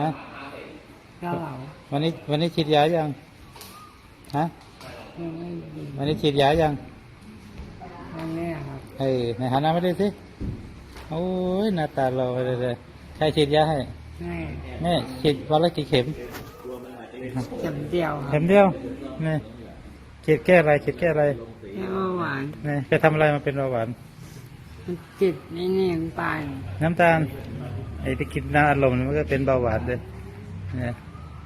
ฮะเก้าเหลาวันนี้วันนี้ฉีดยายังฮะยังไม่ดีวันนี้ฉีดยายังวันนี้ครับเฮ้ยไหนหันหน้ามาดูสิโอ้ยหน้าตาเราเลยเลยใครฉีดยาให้แม่แม่ฉีดวันละกี่เข็มเข็มเดียวครัเข็บมเดียวนี่ฉีดแก้อะไรฉีดแก้อะไรแค่เบาหวานนี่ไปทำอะไรมาเป็นเบาหวานมันจิตในนี่มันตายน้ำตาลไอ้ไปกินน้ำอารมณ์มันก็เป็นเบาหวานเลยเนี่ย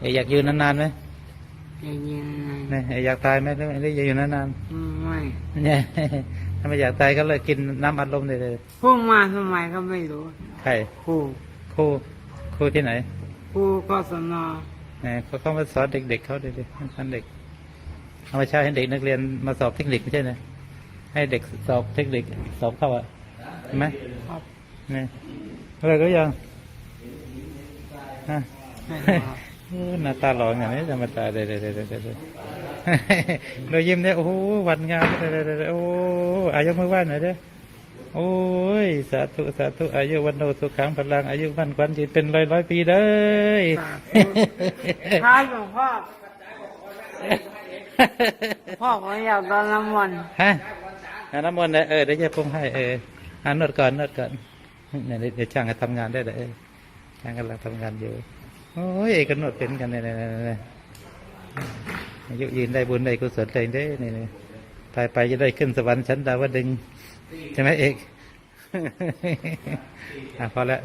ไอ้อยากอยู่นานๆไหมอย่างเงี้ยนะเนี่ยไอ้อยากตายไหมหรือหรืออยากอยู่นานไม่ๆเนี่ยถ้าไม่อยากตายก็เลยกินน้ำอัดลมเลยเลยพูดมาทำไมก็ไม่รู้ใครครูครูครูที่ไหนครูกศนเนี่ยเขาเข้ามาสอนเด็ก ๆเขาเลยดิสอนเด็กเอามาใช้ให้เด็กนักเรียนมาสอบเทคนิคไม่ใช่นะให้เด็กสอบเทคนิคสอบเข้าอะเห็นไหมครับนี่อะไรก็ยัง ฮะไม่รู้ครับโอ้หน้าตาหล่ออย่างนี้ธรรมดาเลยเลยเลยเลยเลยเรายิ้มเนี่ยโอ้โหวันงามเลยเลยเลยโอ้อายุมือไหว่านหน่อยเด้อโอ้ย สาธุสาธุอายุวันโนสุขังพลังอายุวันควันยืนเป็นร้อยร้อยปีเลยสาธุท้ายหลวงพ่อพ่อผมอยากโดนน้ำมันต์ฮะอ่าน้ำมนต์นะเออเดี๋ยวจะปรุงให้เอออ่านวดก่อนนวดก่อนเนี่ยเดี๋ยวช่างจะทำงานได้เลยเออ ช่างกำลังทำงานอยู่ โอ้ยก็นวดเป็นกันเนี่ยเนี่ยอายุยืนได้บุญได้กุศลเลยเด้เนี่ยเนี่ตายไปจะได้ขึ้นสวรรค์ชั้นดาวดึงใช่ไหมเอก อะพอแล้ว